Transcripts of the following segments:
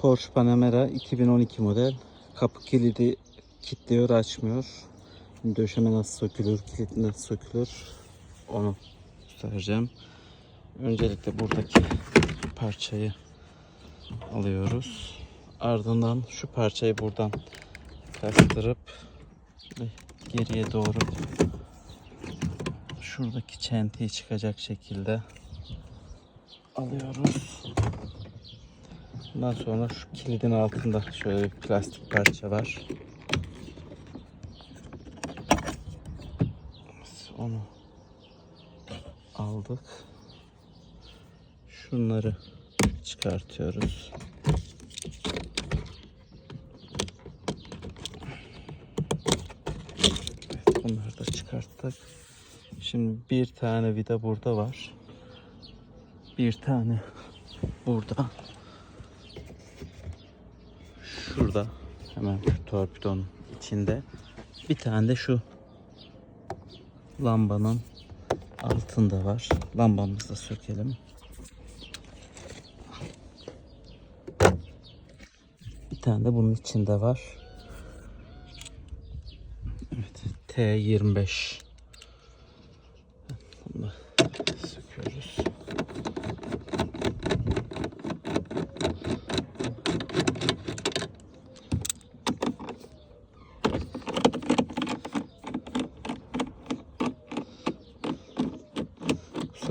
Porsche Panamera 2012 model. Kapı kilidi kilitliyor, açmıyor. Döşeme nasıl sökülür, kilit nasıl sökülür onu göstereceğim. Öncelikle buradaki parçayı alıyoruz. Ardından şu parçayı buradan kastırıp ve geriye doğru şuradaki çentiği çıkacak şekilde alıyoruz. Bundan sonra şu kilidin altında şöyle bir plastik parça var. Onu aldık. Şunları çıkartıyoruz. Evet, bunları da çıkarttık. Şimdi bir tane vida burada var. Bir tane burada. Şurada hemen şu torpidonun içinde. Bir tane de şu lambanın altında var. Lambamızı da sökelim. Bir tane de bunun içinde var. Evet, T25. Bunu da söküyoruz.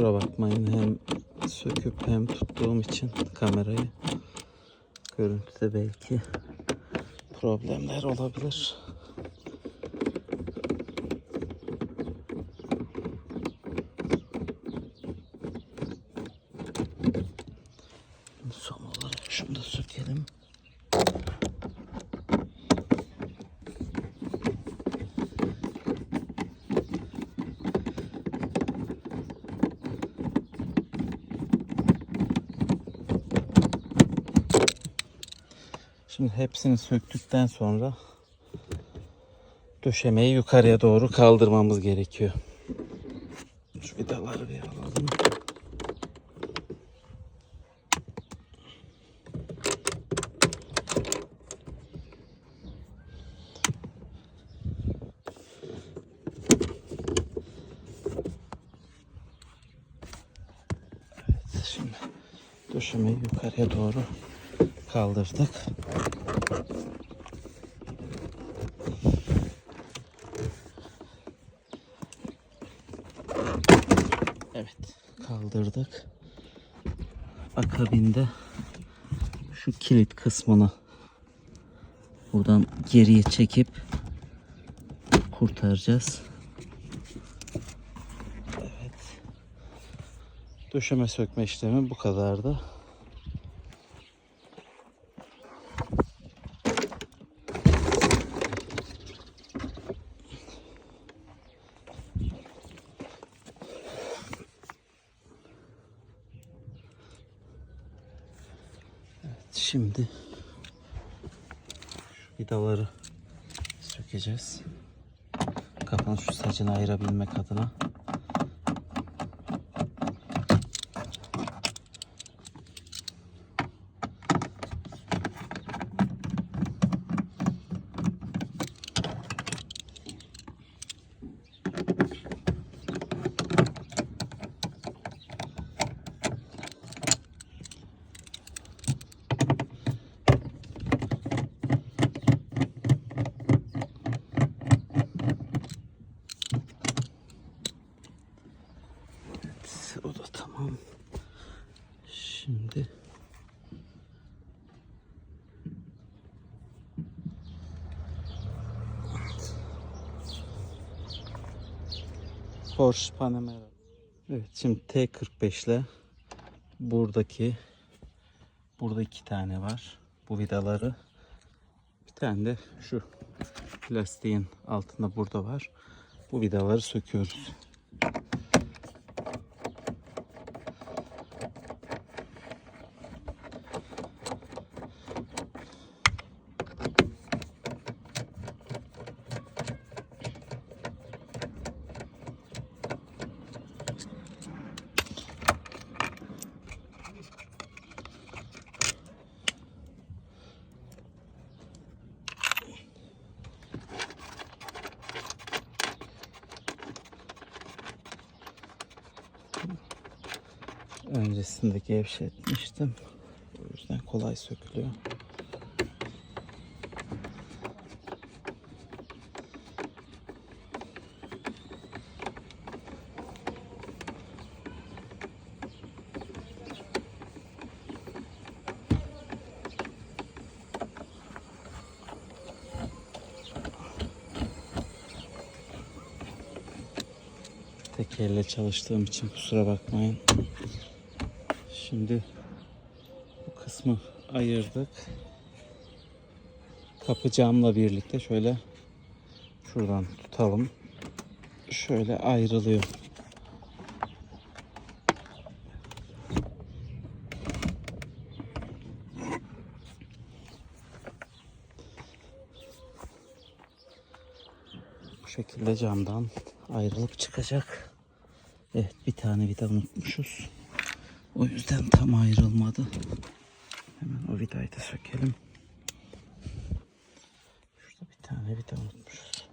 Kusura bakmayın hem söküp hem tuttuğum için kamerayı görüntüde belki problemler olabilir. Son olarak şunu da sökelim. Şimdi hepsini söktükten sonra döşemeyi yukarıya doğru kaldırmamız gerekiyor. Şu vidaları bir alalım. Evet, şimdi döşemeyi yukarıya doğru kaldırdık. Evet kaldırdık. Akabinde şu kilit kısmını buradan geriye çekip kurtaracağız. Evet. Döşeme sökme işlemi bu kadardı. Şimdi şu vidaları sökeceğiz. Kafanın şu sacını ayırabilmek adına. O da tamam. Şimdi Porsche Panamera. Evet şimdi T45 ile buradaki burada iki tane var. Bu vidaları bir tane de şu plastiğin altında burada var. Bu vidaları söküyoruz. Öncesinde gevşetmiştim. O yüzden kolay sökülüyor. Tek elle çalıştığım için kusura bakmayın. Şimdi bu kısmı ayırdık. Kapı camla birlikte şöyle şuradan tutalım. Şöyle ayrılıyor. Bu şekilde camdan ayrılıp çıkacak. Evet bir tane vida unutmuşuz. O yüzden tam ayrılmadı. Hemen o vidayı da sökelim. Şurada bir tane vida unutmuşuz.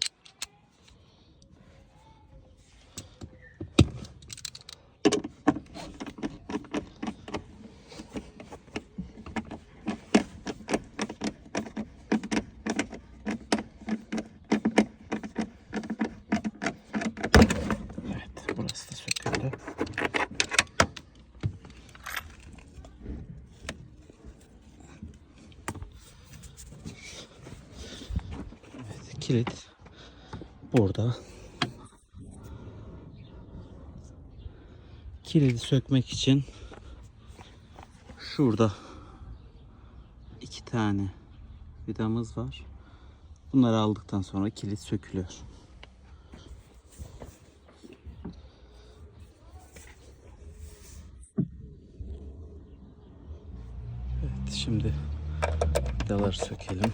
Evet burası da söküldü. Evet, kilit burada. Kilidi sökmek için şurada iki tane vidamız var. Bunları aldıktan sonra kilit sökülüyor. Evet şimdi vidaları sökelim.